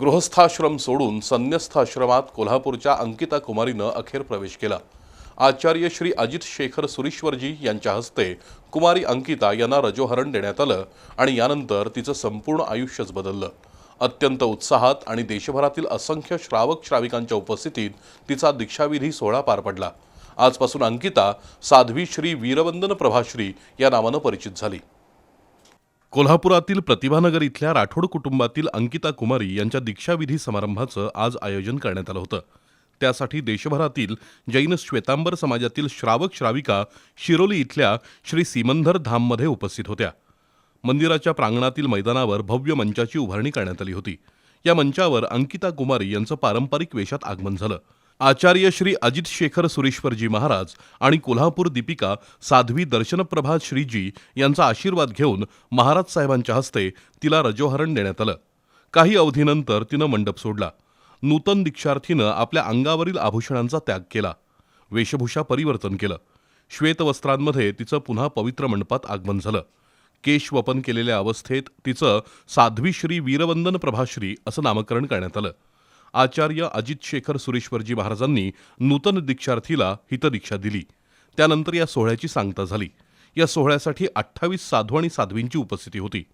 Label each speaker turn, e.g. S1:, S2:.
S1: गृहस्थाश्रम सोडून संन्यस्थाश्रमात कोल्हापूरच्या अंकिता कुमारीनं अखेर प्रवेश केला. आचार्य श्री अजित शेखर सुरीश्वरजी यांच्या हस्ते कुमारी अंकिता यांना रजोहरण देण्यात आलं आणि यानंतर तिचं संपूर्ण आयुष्यच बदललं. अत्यंत उत्साहात आणि देशभरातील असंख्य श्रावक श्राविकांच्या उपस्थितीत तिचा दीक्षाविधी सोहळा पार पडला. आजपासून अंकिता साध्वी श्री वीरवंदन प्रभाश्री या नावानं परिचित झाली. कोल्हापुरातील प्रतिभानगर इथल्या राठोड कुटुंबातील अंकिता कुमारी यांच्या दीक्षाविधी समारंभाचं आज आयोजन करण्यात आलं होतं. त्यासाठी देशभरातील जैन श्वेतांबर समाजातील श्रावक श्राविका शिरोली इथल्या श्री सीमंधर धाममध्ये उपस्थित होत्या. मंदिराच्या प्रांगणातील मैदानावर भव्य मंचाची उभारणी करण्यात आली होती. या मंचावर अंकिता कुमारी यांचं पारंपरिक वेशात आगमन झालं. आचार्य श्री अजित शेखर सुरेश्वरजी महाराज आणि कोल्हापूर दीपिका साध्वी दर्शनप्रभा श्रीजी यांचा आशीर्वाद घेऊन महाराज साहेबांच्या हस्ते तिला रजोहरण देण्यात आलं. काही अवधीनंतर तिनं मंडप सोडला. नूतन दीक्षार्थीनं आपल्या अंगावरील आभूषणांचा त्याग केला. वेशभूषा परिवर्तन केलं. श्वेतवस्त्रांमध्ये तिचं पुन्हा पवित्र मंडपात आगमन झालं. केश वपन केलेल्या अवस्थेत तिचं साध्वी श्री वीरवंदन प्रभाश्री असं नामकरण करण्यात आलं. आचार्य अजित शेखर सुरेश्वरजी महाराजांनी नूतन दीक्षार्थीला हितदीक्षा दिली. त्यानंतर या सोहळ्याची सांगता झाली. या सोहळ्यासाठी अठ्ठावीस साधू आणि साध्वींची उपस्थिती होती.